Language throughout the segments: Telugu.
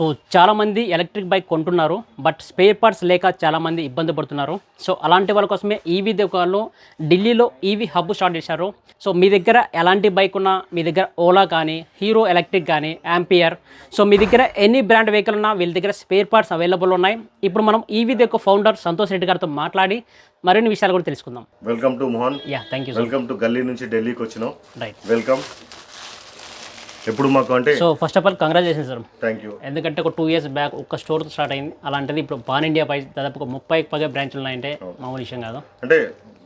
సో చాలామంది ఎలక్ట్రిక్ బైక్ కొంటున్నారు బట్ స్పేర్ పార్ట్స్ లేక చాలామంది ఇబ్బంది పడుతున్నారు. సో అలాంటి వాళ్ళ కోసమే ఈవీ దుకాణాలు ఢిల్లీలో ఈవీ హబ్ స్టార్ట్ చేశారు. సో మీ దగ్గర ఎలాంటి బైక్ ఉన్నా మీ దగ్గర ఓలా కానీ హీరో ఎలక్ట్రిక్ కానీ యాంపియర్ సో మీ దగ్గర ఎనీ బ్రాండ్ వెహికల్ ఉన్నా వీళ్ళ దగ్గర స్పేర్ పార్ట్స్ అవైలబుల్ ఉన్నాయి. ఇప్పుడు మనం ఈవీ యొక్క ఫౌండర్ సంతోష్ రెడ్డి గారితో మాట్లాడి మరిన్ని విషయాలు కూడా తెలుసుకుందాం. Welcome to Mohan yeah thank you welcome to గల్లీ నుంచి ఢిల్లీకి వచ్చినాం. రైట్ వెల్కమ్ ఎప్పుడు మాకు అంటే so first of all congratulation sir thank you ఎందుకంటే ఒక టూ ఇయర్స్ బ్యాక్ ఒక స్టోర్ స్టార్ట్ అయింది. అలాంటిది ఇప్పుడు పాన్ ఇండియా పై దాదాపు ఒక ముప్పై పైగా బ్రాంచ్లు ఉన్నాయంటే మామూలు విషయం కాదు. అంటే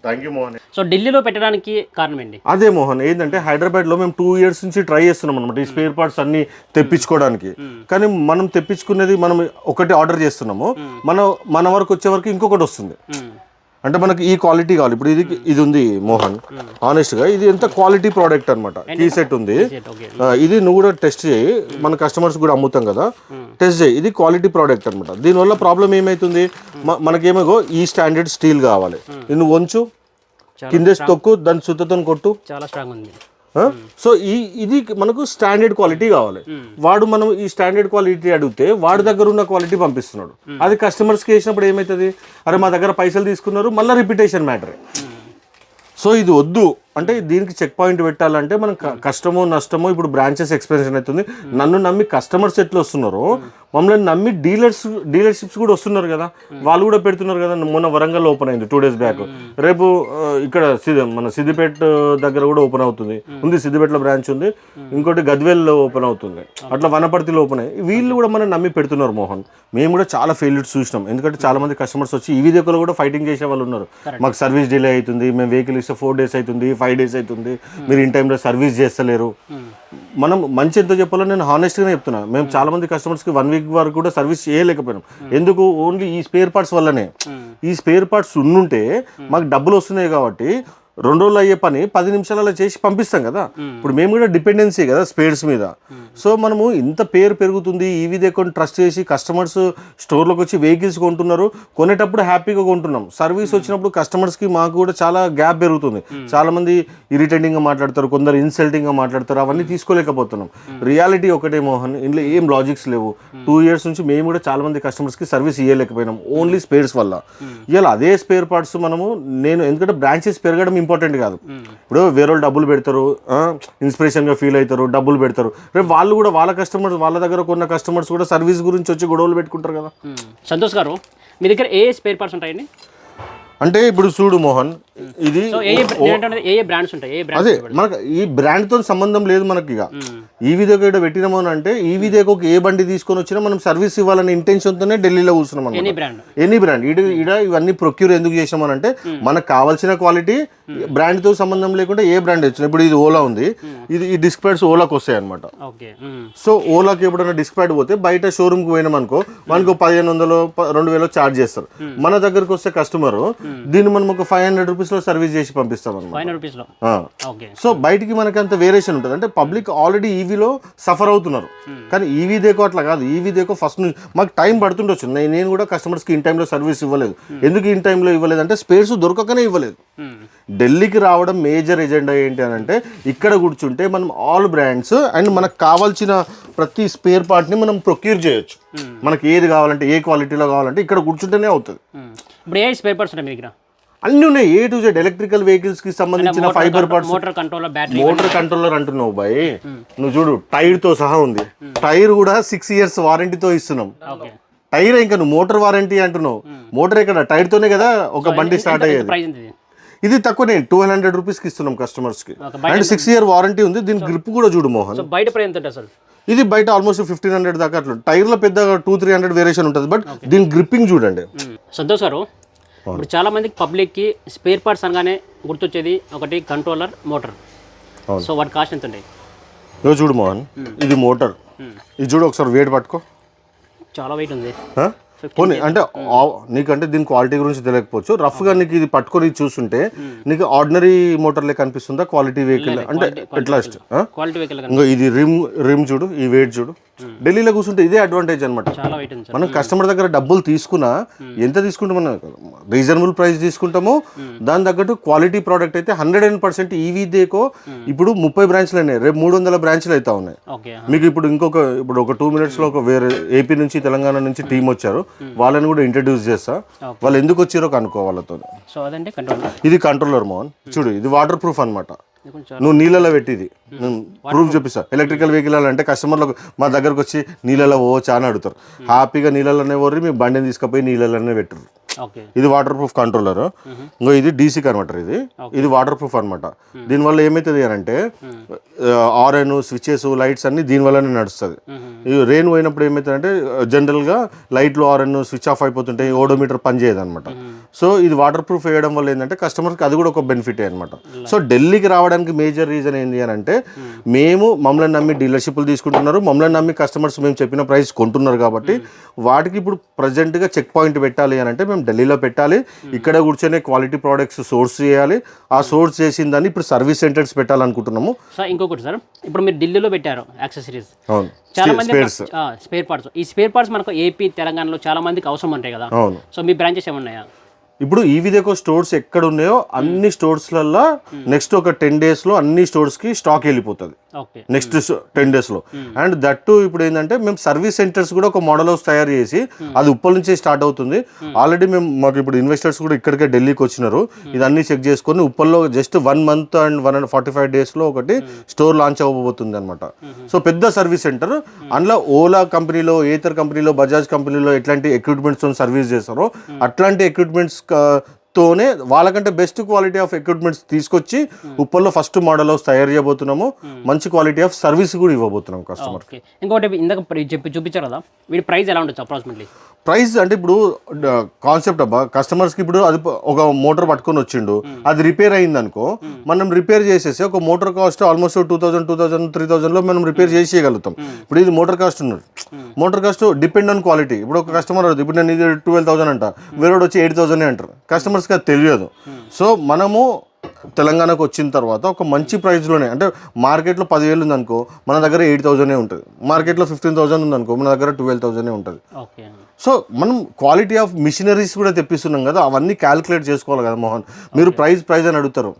థ్యాంక్ యూ మోహన్. సో ఢిల్లీలో పెట్టడానికి కారణం ఏంటి? అదే మోహన్ ఏంటంటే హైదరాబాద్లో మేము టూ ఇయర్స్ నుంచి ట్రై చేస్తున్నాం అనమాట ఈ స్పేర్ పార్ట్స్ అన్ని తెప్పించుకోవడానికి. కానీ మనం తెప్పించుకునేది మనం ఒకటి ఆర్డర్ చేస్తున్నాము. మన మన వరకు వచ్చే వరకు ఇంకొకటి వస్తుంది. అంటే మనకి ఈ క్వాలిటీ కావాలి. ఇప్పుడు ఇది ఇది ఉంది మోహన్. ఆనెస్ట్గా ఇది ఎంత క్వాలిటీ ప్రోడక్ట్ అనమాట కీ సెట్ ఉంది. ఇది నువ్వు కూడా టెస్ట్ చేయి. మన కస్టమర్స్ కూడా అమ్ముతాం కదా. టెస్ట్ చేయి. ఇది క్వాలిటీ ప్రోడక్ట్ అనమాట దీనివల్ల ప్రాబ్లం ఏమైతుంది? మనకేమో ఈ స్టాండర్డ్ స్టీల్ కావాలి. నువ్వు వంచు. కింద తొక్కు దాని సుత్తతో కొట్టు. చాలా స్ట్రాంగ్ ఉంది? సో ఈ ఇది మనకు స్టాండర్డ్ క్వాలిటీ కావాలి. వాడు మనం ఈ స్టాండర్డ్ క్వాలిటీ అడిగితే వాడి దగ్గర ఉన్న క్వాలిటీ పంపిస్తున్నాడు. అది కస్టమర్స్కి వేసినప్పుడు ఏమవుతుంది అరే మా దగ్గర పైసలు తీసుకున్నారు మళ్ళీ రిపిటేషన్ మ్యాటర్ సో ఇది వద్దు. అంటే దీనికి చెక్ పాయింట్ పెట్టాలంటే మనం కష్టమో నష్టమో ఇప్పుడు బ్రాంచెస్ ఎక్స్పెన్షన్ అవుతుంది. నన్ను నమ్మి కస్టమర్స్ ఎట్లా వస్తున్నారో. మమ్మల్ని నమ్మి డీలర్స్ డీలర్షిప్స్ కూడా వస్తున్నారు కదా. వాళ్ళు కూడా పెడుతున్నారు కదా. మొన్న వరంగల్ ఓపెన్ అయింది టూ డేస్ బ్యాక్ రేపు ఇక్కడ మన సిద్దిపేట దగ్గర కూడా ఓపెన్ అవుతుంది. ఉంది సిద్దిపేటలో బ్రాంచ్ ఉంది. ఇంకోటి గద్వేల్లో ఓపెన్ అవుతుంది. అట్లా వనపర్తిలో ఓపెన్ అయ్యి వీళ్ళు కూడా మనం నమ్మి పెడుతున్నారు మోహన్. మేము కూడా చాలా ఫెయిల్యూర్స్ చూసినాం. ఎందుకంటే చాలా మంది కస్టమర్స్ వచ్చి ఈ దగ్గర కూడా ఫైటింగ్ చేసే వాళ్ళు ఉన్నారు. మాకు సర్వీస్ డిలే అవుతుంది. మేము వెహికల్ ఇస్తే ఫోర్ డేస్ అవుతుంది. ఫైవ్ డేస్ అవుతుంది. మీరు ఇన్ టైంలో సర్వీస్ చేస్తలేరు. మనం మంచి ఎంతో చెప్పాలో నేను హానెస్ట్గానే చెప్తున్నా. మేము చాలా మంది కస్టమర్స్కి వన్ వీక్ వరకు కూడా సర్వీస్ చేయలేకపోయినాం. ఎందుకు? ఓన్లీ ఈ స్పేర్ పార్ట్స్ వల్లనే. ఈ స్పేర్ పార్ట్స్ ఉండుంటే మాకు డబ్బులు వస్తున్నాయి కాబట్టి రెండు రోజులు అయ్యే పని పది నిమిషాలలో చేసి పంపిస్తాం కదా. ఇప్పుడు మేము కూడా డిపెండెన్సీ కదా స్పేర్స్ మీద. సో మనము ఇంత పేరు పెరుగుతుంది ఈవీ దగ్గర ట్రస్ట్ చేసి కస్టమర్స్ స్టోర్లోకి వచ్చి వెహికల్స్ కొంటున్నారు కొనేటప్పుడు హ్యాపీగా కొంటున్నాం. సర్వీస్ వచ్చినప్పుడు కస్టమర్స్కి మాకు కూడా చాలా గ్యాప్ పెరుగుతుంది. చాలా మంది ఇరిటేటింగ్గా మాట్లాడతారు కొందరు ఇన్సల్టింగ్గా మాట్లాడతారు అవన్నీ తీసుకోలేకపోతున్నాం. రియాలిటీ ఒకటే మోహన్ ఇందులో ఏం లాజిక్స్ లేవు. టూ ఇయర్స్ నుంచి మేము కూడా చాలా మంది కస్టమర్స్కి సర్వీస్ ఇవ్వలేకపోయినాం ఓన్లీ స్పేర్స్ వల్ల. ఇవాళ అదే స్పేర్ పార్ట్స్ మనము నేను ఎందుకంటే బ్రాంచెస్ పెరగడం ఇంపార్టెంట్ కాదు. ఇప్పుడు వేరే వాళ్ళు డబ్బులు పెడతారు ఇన్స్పిరేషన్గా ఫీల్ అవుతారు డబ్బులు పెడతారు. రేపు వాళ్ళు కూడా వాళ్ళ కస్టమర్స్ వాళ్ళ దగ్గర కొన్న కస్టమర్స్ కూడా సర్వీస్ గురించి వచ్చి గొడవలు పెట్టుకుంటారు కదా. సంతోష్ గారు మీ దగ్గర ఏ స్పేర్ పార్ట్స్ ఉంటాయండి? అంటే ఇప్పుడు చూడు మోహన్ ఇది అదే మనకు ఈ బ్రాండ్తో సంబంధం లేదు మనకి ఇక. ఈ విధంగా ఇక్కడ పెట్టినాము అని అంటే ఈ విధంగా ఏ బండి తీసుకొని వచ్చినా మనం సర్వీస్ ఇవ్వాలనే ఇంటెన్షన్ తోనే ఢిల్లీలో కూర్చున్నాం ఎనీ అనమాట బ్రాండ్ ఎనీ బ్రాండ్ ఇడ ఇడ ఇవన్నీ ప్రొక్యూర్ ఎందుకు చేసామని అంటే మనకు కావాల్సిన క్వాలిటీ బ్రాండ్తో సంబంధం లేకుండా ఏ బ్రాండ్ వచ్చిన ఇప్పుడు ఇది ఓలా ఉంది. ఇది ఈ డిస్క్ ప్యాడ్స్ ఓలాకి వస్తాయి అనమాట ఓకే సో ఓలాకి ఎప్పుడైనా డిస్క్ ప్యాడ్ పోతే బయట షోరూమ్కి పోయినాం అనుకో మనకు పదిహేను వందలు రెండు వేలు ఛార్జ్ చేస్తారు. మన దగ్గరకు వస్తే కస్టమర్ దీన్ని మనం ఒక ఫైవ్ హండ్రెడ్ రూపీస్లో సర్వీస్ చేసి పంపిస్తాం అనమాట సో బయటికి మనకి అంత వేరియేషన్ ఉంటుంది. అంటే పబ్లిక్ ఆల్రెడీ ఈవీలో సఫర్ అవుతున్నారు. కానీ ఈవీ దేకో అట్లా కాదు. ఈవీ దేకో ఫస్ట్ నుంచి మాకు టైం పడుతుండొచ్చు. నేను కూడా కస్టమర్స్కి ఇన్ టైంలో సర్వీస్ ఇవ్వలేదు. ఎందుకు ఇన్ టైంలో ఇవ్వలేదు? అంటే స్పేర్స్ దొరకకనే ఇవ్వలేదు. ఢిల్లీకి రావడం మేజర్ ఎజెండా ఏంటి అని అంటే ఇక్కడ కూర్చుంటే మనం ఆల్ బ్రాండ్స్ అండ్ మనకు కావాల్సిన ప్రతి స్పేర్ పార్ట్ని మనం ప్రొక్యూర్ చేయొచ్చు. మనకి ఏది కావాలంటే ఏ క్వాలిటీలో కావాలంటే ఇక్కడ కూర్చుంటేనే అవుతుంది. ఇప్పుడు ఏ స్పేర్ పార్ట్స్ ఉంటాయి మీ దగ్గర? అన్నీ ఉన్నాయి. ఏ టు జెడ్ ఎలక్ట్రికల్ వెహికల్స్కి సంబంధించిన fibre parts motor control battery motor controller అంటున్నావు బాయ్. నువ్వు చూడు టైర్తో సహా ఉంది. టైర్ కూడా సిక్స్ ఇయర్స్ వారంటీతో ఇస్తున్నాం. టైర్ ఇంకా నువ్వు మోటార్ వారంటీ అంటున్నావు. మోటార్ ఎక్కడ? టైర్ తోనే కదా ఒక బండి స్టార్ట్ అయ్యేది. ఇది తక్కువనే టూ హండ్రెడ్ రూపీస్కి ఇస్తున్నాం కస్టమర్స్కి. Okay, and six year warranty ఉంది. దీని గ్రిప్ కూడా చూడు మోహన్. బయట ఎంత ఇది బయట ఆల్మోస్ట్ ఫిఫ్టీన్ హండ్రెడ్ దాకా అట్లా. టైర్లో పెద్దగా టూ త్రీ హండ్రెడ్ వేరియేషన్ ఉంటుంది. బట్ దీని గ్రిప్పింగ్ చూడండి. సంతోష్ గారు ఇప్పుడు చాలా మందికి పబ్లిక్కి స్పేర్ పార్ట్స్ అనగానే గుర్తొచ్చేది ఒకటి కంట్రోలర్ మోటార్. సో వాటి కాస్ట్ ఎంత ఉంటాయి చూడు మోహన్. ఇది మోటార్ ఇది చూడు ఒకసారి వెయిట్ పట్టుకో. చాలా వెయిట్ ఉంది? పోనీ అంటే ఆ- నీకంటే దీని క్వాలిటీ గురించి తెలియకపోవచ్చు. రఫ్గా నీకు ఇది పట్టుకొని చూస్తుంటే నీకు ఆర్డినరీ మోటార్ లెక్క అనిపిస్తుందా క్వాలిటీ వెహికల్ అంటే ఎట్లా క్వాలిటీ వెహికల్ ఇంకో ఇది రిమ్ రిమ్ చూడు ఈ వెయిట్ చూడు. ఢిల్లీలో కూర్చుంటే ఇదే అడ్వాంటేజ్ అనమాట మనం కస్టమర్ దగ్గర డబ్బులు తీసుకున్నా ఎంత తీసుకుంటాం మనం? రీజనబుల్ ప్రైస్ తీసుకుంటాము. దాని తగ్గట్టు క్వాలిటీ ప్రోడక్ట్ అయితే hundred and percent EV Dekho ఇప్పుడు ముప్పై బ్రాంచ్లు అయినాయి. రేపు మూడు వందల బ్రాంచ్లు అయితే ఉన్నాయి. మీకు ఇప్పుడు ఇంకొక ఇప్పుడు ఒక టూ మినిట్స్లో ఒక వేరే ఏపీ నుంచి తెలంగాణ నుంచి టీం వచ్చారు. వాళ్ళని కూడా ఇంట్రడ్యూస్ చేస్తా. వాళ్ళు ఎందుకు వచ్చారో కనుక్కో వాళ్ళతో. సో అదంటే కంట్రోల్ ఇది కంట్రోలర్ మోహన్. చూడు ఇది వాటర్ ప్రూఫ్ కొంచెం నువ్వు నీళ్ళలో పెట్టిది ప్రూఫ్ చూపిస్తా. ఎలక్ట్రికల్ వెహికల్ అంటే కస్టమర్లకు మా దగ్గరకు వచ్చి నీళ్ళలో పోవచ్చా అని అడుగుతారు. హ్యాపీగా నీళ్ళలోనే పోర్రి మీ బండిని తీసుకుపోయి నీళ్ళలోనే పెట్టరు ఇది వాటర్ ప్రూఫ్ కంట్రోలర్ ఇంకో ఇది డీసీ కన్వర్టర్ ఇది. ఇది వాటర్ ప్రూఫ్ అనమాట దీనివల్ల ఏమవుతుంది అని అంటే ఆర్ఎన్ స్విచెస్ లైట్స్ అన్ని దీని వల్లనే నడుస్తుంది రెయిన్ పోయినప్పుడు ఏమవుతుందంటే జనరల్గా లైట్లు ఆర్ఎన్ స్విచ్ ఆఫ్ అయిపోతుంటాయి ఓడోమీటర్ పనిచేయదు అనమాట సో ఇది వాటర్ ప్రూఫ్ వేయడం వల్ల ఏంటంటే కస్టమర్కి అది కూడా ఒక బెనిఫిట్ అనమాట సో ఢిల్లీకి రావడానికి మేజర్ రీజన్ ఏంటి అని అంటే మేము. మమ్మల్ని నమ్మి డీలర్షిప్లు తీసుకుంటున్నారు. మమ్మల్ని నమ్మి కస్టమర్స్ మేము చెప్పిన ప్రైస్ కొంటున్నారు కాబట్టి వాటికి ఇప్పుడు ప్రజెంట్గా చెక్ పాయింట్ పెట్టాలి అని అంటే మేము ఢిల్లీలో పెట్టాలి. ఇక్కడ కూర్చొని క్వాలిటీ ప్రోడక్ట్స్ సోర్స్ చేయాలి. ఆ సోర్స్ చేసిన దాన్ని ఇప్పుడు సర్వీస్ సెంటర్స్ పెట్టాలనుకుంటున్నాము. సార్ ఇంకొకటి సార్ ఇప్పుడు మీరు ఢిల్లీలో పెట్టారు యాక్సెసరీస్. అవును. చాలా మంది స్పేర్ పార్ట్స్. ఈ స్పేర్ పార్ట్స్ మనకు ఏపీ తెలంగాణలో చాలా మందికి అవసరం ఉంటాయి కదా. సో మీ బ్రాంచెస్ ఏమున్నాయా? ఇప్పుడు ఈ విధంగా స్టోర్స్ ఎక్కడ ఉన్నాయో అన్ని స్టోర్స్లలో నెక్స్ట్ ఒక టెన్ డేస్లో అన్ని స్టోర్స్కి స్టాక్ వెళ్ళిపోతుంది. నెక్స్ట్ టెన్ డేస్లో. అండ్ దట్టు ఇప్పుడు ఏంటంటే మేము సర్వీస్ సెంటర్స్ కూడా ఒక మోడల్ హౌస్ తయారు చేసి అది ఉప్పల్ నుంచే స్టార్ట్ అవుతుంది. ఆల్రెడీ మేము మాకు ఇప్పుడు ఇన్వెస్టర్స్ కూడా ఇక్కడికే ఢిల్లీకి వచ్చినారు. ఇదన్నీ చెక్ చేసుకొని ఉప్పల్లో just one month and one and forty five డేస్లో ఒకటి స్టోర్ లాంచ్ అవ్వబోతుంది అనమాట సో పెద్ద సర్వీస్ సెంటర్. అందులో ఓలా కంపెనీలో ఏతర్ కంపెనీలో బజాజ్ కంపెనీలో ఎట్లాంటి ఎక్విప్మెంట్స్ సర్వీస్ చేస్తారో అట్లాంటి ఎక్విప్మెంట్స్ uh, తోనే వాళ్ళకంటే బెస్ట్ క్వాలిటీ ఆఫ్ ఎక్విప్మెంట్స్ తీసుకొచ్చి ఉప్పల్లో ఫస్ట్ మోడల్ హౌస్ తయారు చేయబోతున్నాము. మంచి క్వాలిటీ ఆఫ్ సర్వీస్ కూడా ఇవ్వబోతున్నాం కస్టమర్ ఇంకోటి ఇందాక చెప్పి చూపించారు కదా వీడి ప్రైస్ ఎలా ఉండొచ్చు అప్రాక్సిమేట్లీ ప్రైస్ అంటే ఇప్పుడు కాన్సెప్ట్ అబ్బా కస్టమర్స్కి ఇప్పుడు అది ఒక మోటార్ పట్టుకొని వచ్చిండు. అది రిపేర్ అయింది అనుకో మనం రిపేర్ చేసేసి ఒక motor cost almost two thousand two thousand three థౌసండ్లో మనం రిపేర్ చేసేయగలుగుతాం. ఇప్పుడు ఇది మోటార్ కాస్ట్ ఉన్నాడు motor cost depend on quality ఇప్పుడు ఒక కస్టమర్ ఇప్పుడు నేను ఇది ట్వెల్వ్ థౌసండ్ అంట. వేరే వచ్చి ఎయిట్ థౌసండ్ అంటారు. కస్టమర్స్కి అది తెలియదు. సో మనము తెలంగాణకు వచ్చిన తర్వాత ఒక మంచి ప్రైస్లోనే అంటే మార్కెట్లో పదివేలు ఉందనుకో మన దగ్గర ఎయిట్ థౌసండే ఉంటుంది. మార్కెట్లో ఫిఫ్టీన్ థౌసండ్ ఉందనుకో మన దగ్గర ట్వెల్వ్ థౌసండే ఉంటుంది. సో మనం క్వాలిటీ ఆఫ్ మిషనరీస్ కూడా తెప్పిస్తున్నాం కదా అవన్నీ క్యాలిక్యులేట్ చేసుకోవాలి కదా మోహన్. మీరు ప్రైస్ ప్రైస్ అని అడుగుతారు.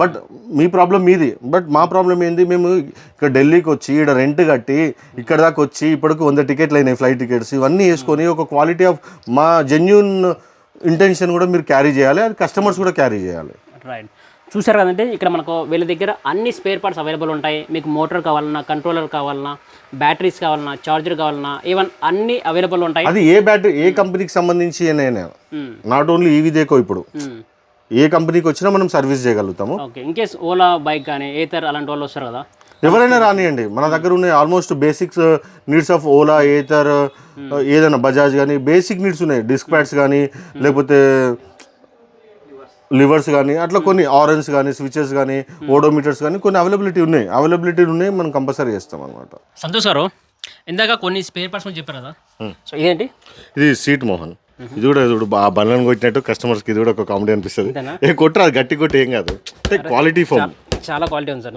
బట్ మీ ప్రాబ్లం మీది. బట్ మా ప్రాబ్లం ఏంది? మేము ఇక్కడ ఢిల్లీకి వచ్చి ఇక్కడ రెంట్ కట్టి ఇక్కడ దాకా వచ్చి ఇప్పటికి వంద టికెట్లు అయినాయి ఫ్లైట్ టికెట్స్ ఇవన్నీ వేసుకొని ఒక క్వాలిటీ ఆఫ్ మా జెన్యున్ ఇంటెన్షన్ కూడా మీరు క్యారీ చేయాలి అది కస్టమర్స్ కూడా క్యారీ చేయాలి. రైట్ చూసారు కదండి ఇక్కడ మనకు వీళ్ళ దగ్గర అన్ని స్పేర్ పార్ట్స్ అవైలబుల్ ఉంటాయి. మీకు మోటార్ కావాలన్నా కంట్రోలర్ కావాలన్నా బ్యాటరీస్ కావాలన్నా చార్జర్ కావాలన్నా ఈవెన్ అన్ని అవైలబుల్ ఉంటాయి. అది ఏ బ్యాటరీ ఏ కంపెనీకి సంబంధించి. నాట్ ఓన్లీ ఈవీ దేకో ఇప్పుడు. మ్మ్. ఏ కంపెనీకి వచ్చినా మనం సర్వీస్ చేయగలుగుతాము. Okay in case Ola bike కానీ ఏతర్ అలాంటి వాళ్ళు వస్తారు కదా ఎవరైనా రానియండి. మన దగ్గర ఉన్న almost basics needs of Ola Ather ఏదైనా బజాజ్ కానీ బేసిక్ నీడ్స్ ఉన్నాయి. డిస్క్ ప్యాడ్స్ కానీ లేకపోతే లివర్స్ కానీ అట్లా కొన్ని ఆరెంజ్ కానీ స్విచెస్ కానీ ఓడోమీటర్స్ కానీ కొన్ని అవైలబిలిటీ ఉన్నాయి. అవైలబిలిటీ ఉన్నాయి మనం కంపల్సరీ చేస్తాం అనమాట సంతోష్ గారు ఇందాక కొన్ని స్పేర్ పార్ట్స్ చెప్పారు కదా? సో ఇదేంటి? ఇది సీట్ మోహన్. ఇది కూడా చూడు ఆ బండ్లను కొట్టినట్టు కస్టమర్స్కి ఇది కూడా ఒక కామెడీ అనిపిస్తుంది? ఏ కొట్టరు అది గట్టి కొట్టి ఏం కాదు. అంటే క్వాలిటీ ఫోమ్ చాలా క్వాలిటీ ఉంది సార్.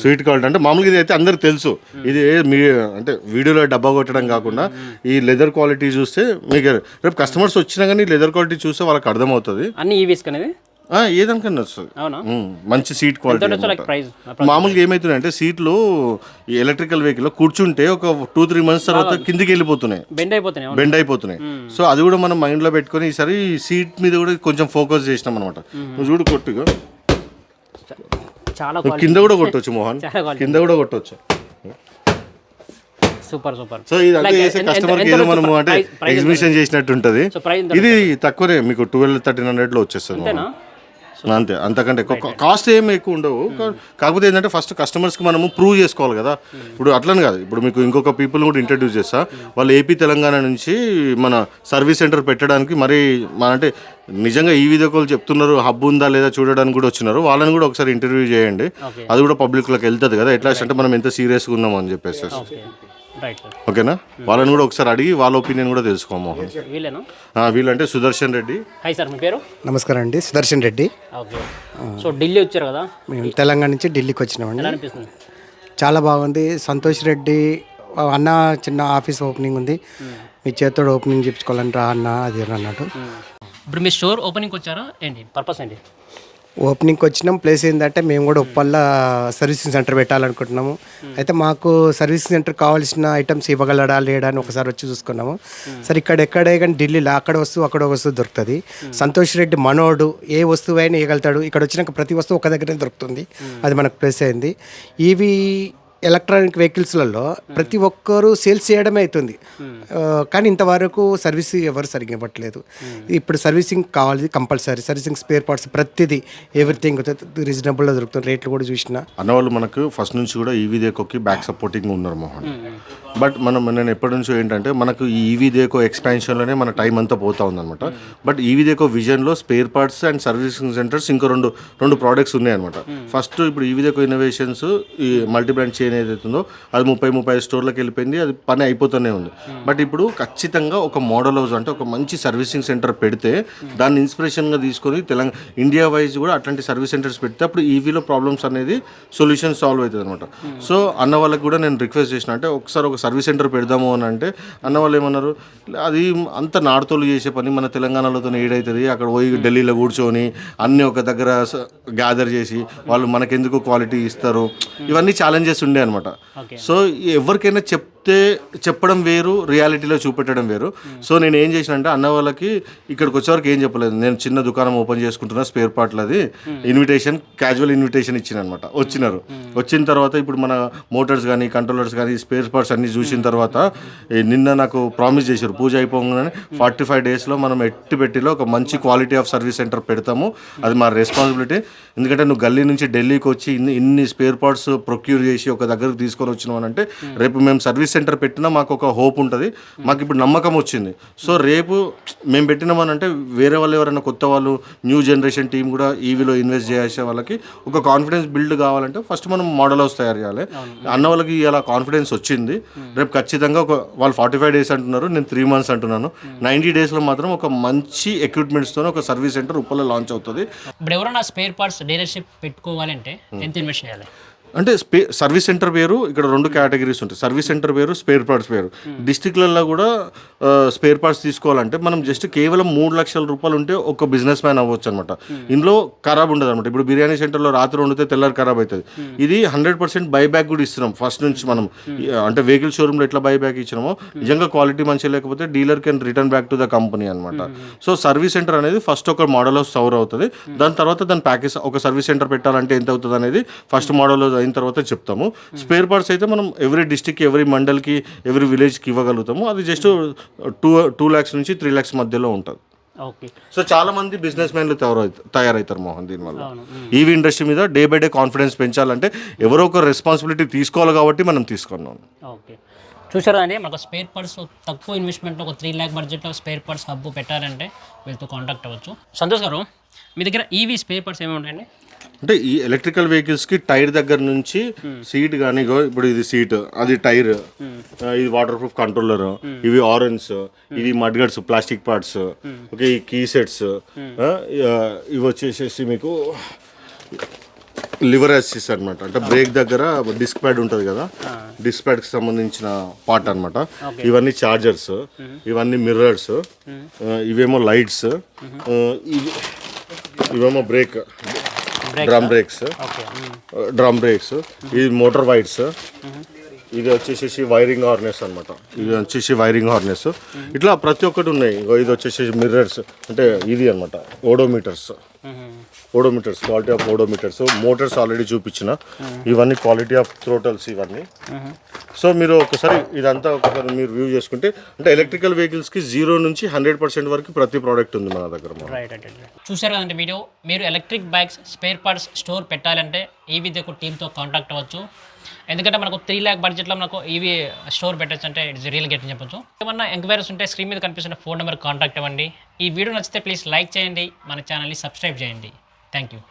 స్వీట్ క్వాలిటీ అంటే మామూలుగా ఇది అయితే అందరికి తెలుసు. ఇది మీ అంటే వీడియోలో డబ్బా కొట్టడం కాకుండా ఈ లెదర్ క్వాలిటీ చూస్తే మీకు రేపు కస్టమర్స్ వచ్చినా కానీ లెదర్ క్వాలిటీ చూస్తే వాళ్ళకి అర్థమవుతుంది. అన్ని ఈవీస్ అనేది ఆ, ఏదానికన్నా వస్తుంది. మంచి సీట్ క్వాలిటీ మామూలుగా ఏమవుతున్నాయి అంటే సీట్లు ఈ ఎలక్ట్రికల్ వెహికల్ కూర్చుంటే ఒక టూ త్రీ మంత్స్ తర్వాత కిందికి వెళ్ళిపోతున్నాయి. బెండ్ అయిపోతున్నాయి? బెండ్ అయిపోతున్నాయి. సో అది కూడా మనం మైండ్లో పెట్టుకొని ఈసారి సీట్ మీద కూడా కొంచెం ఫోకస్ చేసినాం అనమాట నువ్వు చూడు కొట్టుగా చాలా కింద కూడా కొట్టొచ్చు మోహన్. కింద కూడా కొట్టొచ్చు. Super super. సో ఇదంతా Like, చేసే ఏదో ఉండొచ్చు? మనము అంటే ఎగ్జిబిషన్ చేసినట్టు ఉంటుంది? ఇది తక్కువనే మీకు ట్వెల్వ్ థర్టీన్ హండ్రెడ్లో వచ్చేస్తుంది అంతేనా? అంతే అంతకంటే ఎక్కువ కాస్ట్ ఏం ఎక్కువ ఉండవు. కా- కాకపోతే ఏంటంటే ఫస్ట్ కస్టమర్స్కి మనము ప్రూవ్ చేసుకోవాలి కదా. ఇప్పుడు అట్లని కాదు. ఇప్పుడు మీకు ఇంకొక పీపుల్ కూడా ఇంట్రడ్యూస్ చేస్తా. వాళ్ళు ఏపీ తెలంగాణ నుంచి మన సర్వీస్ సెంటర్ పెట్టడానికి మరి మన అంటే నిజంగా ఈ విధకులు చెప్తున్నారు హబ్ ఉందా లేదా చూడడానికి కూడా వచ్చినారు. వాళ్ళని కూడా ఒకసారి ఇంటర్వ్యూ చేయండి. అది కూడా పబ్లిక్లోకి వెళ్తుంది కదా. ఎట్లా అంటే మనం ఎంత సీరియస్గా ఉన్నాం అని చెప్పేసి ఓకేనా? వాళ్ళని కూడా ఒకసారి అడిగి వాళ్ళ ఒపీనియన్ కూడా తెలుసుకో మోహన్. వీళ్ళంటే సుదర్శన్ రెడ్డి. హాయ్ సార్ మీ పేరు? నమస్కారం అండి. సుదర్శన్ రెడ్డి. ఓకే. సో ఢిల్లీ వచ్చారు కదా? మేము తెలంగాణ నుంచి ఢిల్లీకి వచ్చినామండి. చాలా బాగుంది. సంతోష్ రెడ్డి అన్న చిన్న ఆఫీస్ ఓపెనింగ్ ఉంది. మీ చేతితో ఓపెనింగ్ చేయించుకోవాలని రా అన్న అది ఇది అన్నాడు ఇప్పుడు మీ స్టోర్ ఓపెనింగ్కి వచ్చారా? ఏంటి? పర్పస్ ఏంటి? ఓపెనింగ్కి వచ్చినాం. ప్లేస్ ఏంటంటే మేము కూడా ఉప్పల్ల సర్వీసింగ్ సెంటర్ పెట్టాలనుకుంటున్నాము. అయితే మాకు సర్వీసింగ్ సెంటర్ కావాల్సిన ఐటమ్స్ ఇవ్వగలడా లేడా అని ఒకసారి వచ్చి చూసుకున్నాము. సరే ఇక్కడ ఎక్కడే కానీ ఢిల్లీలో అక్కడ వస్తువు అక్కడ వస్తువు దొరుకుతుంది. సంతోష్ రెడ్డి మనోడు ఏ వస్తువు అయినా ఇవ్వగలుగుతాడు. ఇక్కడ వచ్చినాక ప్రతి వస్తువు ఒక దగ్గరే దొరుకుతుంది. అది మనకు ప్లేస్ అయింది. ఇవి ఎలక్ట్రానిక్ వెహికల్స్లలో ప్రతి ఒక్కరూ సేల్స్ చేయడమే అవుతుంది కానీ ఇంతవరకు సర్వీస్ ఎవరు సరిగ్గా ఇవ్వట్లేదు. ఇప్పుడు సర్వీసింగ్ కావాలి కంపల్సరీ సర్వీసింగ్ స్పేర్ పార్ట్స్ ప్రతిదీ ఎవ్రీథింగ్ రీజనబుల్లో దొరుకుతుంది. రేట్లు కూడా చూసిన. అన్నవాళ్ళు మనకు ఫస్ట్ నుంచి కూడా ఈవీ దేకోకి బ్యాక్ సపోర్టింగ్ ఉన్నారు మోహన్. బట్ మనం నేను ఎప్పటి నుంచో ఏంటంటే మనకు ఈ ఈవీ దేకో ఎక్స్పాన్షన్లోనే మన టైం అంతా పోతా ఉందన్నమాట. But EV దేకో విజన్లో spare parts and servicing centres ఇంకో రెండు రెండు ప్రోడక్ట్స్ ఉన్నాయన్నమాట. ఫస్ట్ ఇప్పుడు ఈవీ దేకో ఇన్నోవేషన్స్ ఈ మల్టీ బ్రాండ్ చైన్ ఏదైతే ఉందో అది ముప్పై ముప్పై ఐదు స్టోర్లకు వెళ్ళిపోయింది అది పని అయిపోతూనే ఉంది. బట్ ఇప్పుడు ఖచ్చితంగా ఒక మోడల్ హౌస్ అంటే ఒక మంచి సర్వీసింగ్ సెంటర్ పెడితే దాన్ని ఇన్స్పిరేషన్గా తీసుకొని తెలంగాణ ఇండియా వైజ్ కూడా అట్లాంటి సర్వీస్ సెంటర్స్ పెడితే అప్పుడు ఈవీలో ప్రాబ్లమ్స్ అనేది సొల్యూషన్ సాల్వ్ అవుతుంది అనమాట సో అన్న వాళ్ళకి కూడా నేను రిక్వెస్ట్ చేసిన అంటే ఒకసారి ఒక సర్వీస్ సెంటర్ పెడదాము అని అంటే అన్న వాళ్ళు ఏమన్నారు అది అంత నాడుతోలు చేసే పని మన తెలంగాణలోతో ఏడవుతుంది అక్కడ పోయి ఢిల్లీలో కూర్చొని అన్నీ ఒక దగ్గర గ్యాదర్ చేసి వాళ్ళు మనకెందుకు క్వాలిటీ ఇస్తారు ఇవన్నీ ఛాలెంజెస్ ఉండే అనమాట సో ఎవరికైనా చెప్తే చెప్పడం వేరు రియాలిటీలో చూపెట్టడం వేరు. సో నేను ఏం చేసిన అంటే అన్న వాళ్ళకి ఇక్కడికి వచ్చేవరకు ఏం చెప్పలేదు. నేను చిన్న దుకాణం ఓపెన్ చేసుకుంటున్నా స్పేర్ పార్ట్లది ఇన్విటేషన్ క్యాజువల్ ఇన్విటేషన్ ఇచ్చిన అనమాట వచ్చినారు. వచ్చిన తర్వాత ఇప్పుడు మన మోటార్స్ కానీ కంట్రోలర్స్ కానీ స్పేర్ పార్ట్స్ అన్ని చూసిన తర్వాత నిన్న నాకు ప్రామిస్ చేశారు పూజ అయిపోగానే ఫార్టీ ఫైవ్ డేస్లో మనం ఎట్టి పెట్టిలో ఒక మంచి క్వాలిటీ ఆఫ్ సర్వీస్ సెంటర్ పెడతాము. అది మా రెస్పాన్సిబిలిటీ ఎందుకంటే నువ్వు గల్లీ నుంచి ఢిల్లీకి వచ్చి ఇన్ని ఇన్ని స్పేర్ పార్ట్స్ ప్రొక్యూర్ చేసి ఒక దగ్గరకు తీసుకొని వచ్చినాం అని అంటే రేపు మేము సర్వీస్ సెంటర్ పెట్టినా మాకు ఒక హోప్ ఉంటుంది. మాకు ఇప్పుడు నమ్మకం వచ్చింది. సో రేపు మేము పెట్టినామని అంటే వేరే వాళ్ళు ఎవరైనా కొత్త వాళ్ళు న్యూ జనరేషన్ టీం కూడా ఈవీలో ఇన్వెస్ట్ చేసే వాళ్ళకి ఒక కాన్ఫిడెన్స్ బిల్డ్ కావాలంటే ఫస్ట్ మనం మోడల్ హౌస్ తయారు చేయాలి. అన్న వాళ్ళకి ఇలా కాన్ఫిడెన్స్ వచ్చింది. రేపు ఖచ్చితంగా ఒక వాళ్ళు ఫార్టీ ఫైవ్ డేస్ అంటున్నారు నేను త్రీ మంత్స్ అంటున్నాను. నైంటీ డేస్లో మాత్రం ఒక మంచి ఎక్విప్మెంట్స్తో ఒక సర్వీస్ సెంటర్ ఉప్పలో లాంచ్ అవుతుంది. ఇప్పుడు ఎవరైనా స్పేర్ పార్ట్స్ డీలర్షిప్ పెట్టుకోవాలంటే ఎంత ఇన్వెస్ట్ చేయాలి? అంటే స్పే సర్వీస్ సెంటర్ వేరు ఇక్కడ రెండు కేటగిరీస్ ఉంటాయి. సర్వీస్ సెంటర్ వేరు స్పేర్ పార్ట్స్ వేరు డిస్టిక్లలో కూడా స్పేర్ పార్ట్స్ తీసుకోవాలంటే మనం జస్ట్ కేవలం మూడు లక్షల రూపాయలు ఉంటే ఒక బిజినెస్ మ్యాన్ అవ్వచ్చు అనమాట ఇందులో ఖరాబ్ ఉండదు అనమాట ఇప్పుడు బిర్యానీ సెంటర్లో రాత్రి వండితే తెల్లారి ఖరాబ్ అవుతుంది ఇది హండ్రెడ్ పర్సెంట్ బైబ్యాక్ కూడా ఇస్తున్నాం ఫస్ట్ నుంచి మనం. అంటే వెహికల్ షోరూమ్లో ఎట్లా బైబ్యాక్ ఇచ్చినామో నిజంగా క్వాలిటీ మంచిగా లేకపోతే dealer can return back to the company అనమాట సో సర్వీస్ సెంటర్ అనేది ఫస్ట్ ఒక మోడల్ సవర్ అవుతుంది దాని తర్వాత దాని ప్యాకేజ్ ఒక సర్వీస్ సెంటర్ పెట్టాలంటే ఎంత అవుతుంది అనేది ఫస్ట్ మోడల్ అయిన తర్వాత చెప్తాము. స్పేర్ పార్ట్స్ అయితే మనం ఎవ్రీ డిస్టిక్ ఎవ్రీ మండల్కి ఎవ్రీ విలేజ్కి ఇవ్వగలుగుతాము. అది జస్ట్ టూ టూ ల్యాక్స్ నుంచి త్రీ ల్యాక్స్ మధ్యలో ఉంటుంది. ఓకే. సో చాలా మంది బిజినెస్ మ్యాన్లు తయారవుతారు మోహన్ దీనివల్ల. ఈవీ ఇండస్ట్రీ మీద డే బై డే కాన్ఫిడెన్స్ పెంచాలంటే ఎవరో ఒక రెస్పాన్సిబిలిటీ తీసుకోవాలి కాబట్టి మనం తీసుకున్నాం. ఓకే. చూసారా అండి? మనకు స్పేర్ పార్ట్స్ తక్కువ ఇన్వెస్ట్మెంట్లో ఒక త్రీ ల్యాక్ బడ్జెట్లో స్పేర్ పార్ట్స్ హబ్ పెట్టాలంటే వీళ్ళతో కాంటాక్ట్ అవ్వచ్చు. సంతోష్ గారు మీ దగ్గర ఈవీ స్పేర్ పార్ట్స్ ఏమి ఉంటాయండి? అంటే ఈ ఎలక్ట్రికల్ వెహికల్స్కి టైర్ దగ్గర నుంచి సీట్ కానీ ఇగో ఇప్పుడు ఇది సీట్ అది టైర్ ఇది వాటర్ ప్రూఫ్ కంట్రోలర్ ఇవి ఆరెంజ్ ఇవి మడ్గడ్స్ ప్లాస్టిక్ పార్ట్స్ ఓకే ఈ కీ సెట్స్ ఇవి వచ్చేసేసి మీకు లివర్ అసిస్ అనమాట అంటే బ్రేక్ దగ్గర డిస్క్ ప్యాడ్ ఉంటుంది కదా డిస్క్ ప్యాడ్కి సంబంధించిన పార్ట్ అన్నమాట. ఇవన్నీ చార్జర్స్ ఇవన్నీ మిర్రర్స్ ఇవేమో లైట్స్ ఇవి ఇవేమో brake drum brakes drum brakes ఇది మోటార్ వైట్స్ ఇది వచ్చేసి వైరింగ్ హార్నెస్ అనమాట ఇది వచ్చేసి వైరింగ్ హార్నెస్. ఇట్లా ప్రతి ఒక్కటి ఉన్నాయి. ఇది వచ్చేసి మిర్రర్స్. అంటే ఇది అన్నమాట. Odometers. Odometers. Quality of odometers. Motors already చూపించిన. ఇవన్నీ క్వాలిటీ ఆఫ్ థ్రోటల్స్ ఇవన్నీ. సో మీరు ఒకసారి ఇదంతా ఒకసారి మీరు వ్యూ చేసుకుంటే అంటే ఎలక్ట్రికల్ వెహికల్స్కి జీరో నుంచి హండ్రెడ్ పర్సెంట్ వరకు ప్రతి ప్రోడక్ట్ ఉంది మన దగ్గర చూసారు కదండి వీడియో? మీరు electric bikes spare parts store పెట్టాలంటే ఈ విద్యకు టీంతో కాంటాక్ట్ అవ్వచ్చు. ఎందుకంటే మనకు త్రీ ల్యాక్ బడ్జెట్లో మనకు ఇవి స్టోర్ పెట్టచ్చు అంటే ఇట్స్ రియల్ గెట్ అని చెప్పొచ్చు. ఏమన్నా ఎంక్వైరీస్ ఉంటే స్క్రీన్ మీద కనిపిస్తున్న ఫోన్ నెంబర్ కాంటాక్ట్ అవ్వండి. ఈ వీడియో నచ్చితే ప్లీజ్ లైక్ చేయండి. మన ఛానల్ని సబ్స్క్రైబ్ చేయండి. Thank you